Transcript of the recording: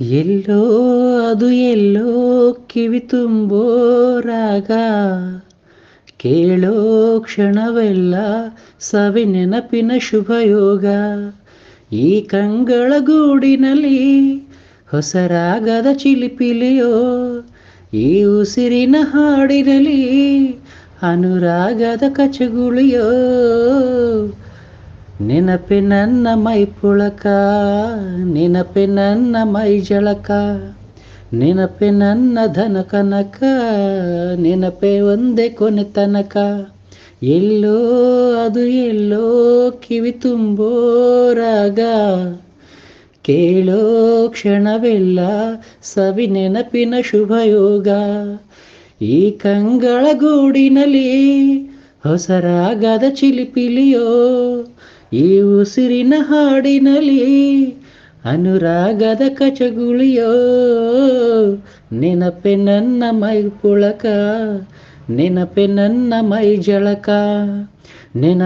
ಎಲ್ಲೋ ಅದು ಎಲ್ಲೋ ಕಿವಿ ತುಂಬೋ ರಾಗ. ಕೇಳೋ ಕ್ಷಣವೆಲ್ಲ ಸವಿ ನೆನಪಿನ ಶುಭಯೋಗ. ಈ ಕಂಗಳ ಗೂಡಿನಲ್ಲಿ ಹೊಸ ರಾಗದ ಚಿಲಿಪಿಲಿಯೋ. ಈ ಉಸಿರಿನ ಹಾಡಿನಲ್ಲಿ ಅನುರಾಗದ ಕಚಗುಳಿಯೋ. ನೆನಪೆ ನನ್ನ ಮೈ ಪುಳಕ ನೆನಪೆ ನನ್ನ ಮೈ ಜಳಕ ನೆನಪೆ ನನ್ನ ಧನ ಕನಕ, ನೆನಪೆ ಒಂದೇ ಕೊನೆ ತನಕ. ಎಲ್ಲೋ ಅದು ಎಲ್ಲೋ ಕಿವಿ ತುಂಬೋರಾಗ ಕೇಳೋ ಕ್ಷಣವೆಲ್ಲ ಸವಿ ನೆನಪಿನ ಶುಭಯೋಗ. ಈ ಕಂಗಳ ಗೂಡಿನಲ್ಲಿ ಹೊಸರಾಗದ ಚಿಲಿಪಿಲಿಯೋ ಈ ಉಸಿರಿನ ಹಾಡಿನಲ್ಲಿ ಅನುರಾಗದ ಕಚಗುಳಿಯೋ ನೆನಪೆ ನನ್ನ ಮೈ ಪುಳಕ ನೆನಪೆ ನನ್ನ ಮೈ ಜಳಕ ನೆನ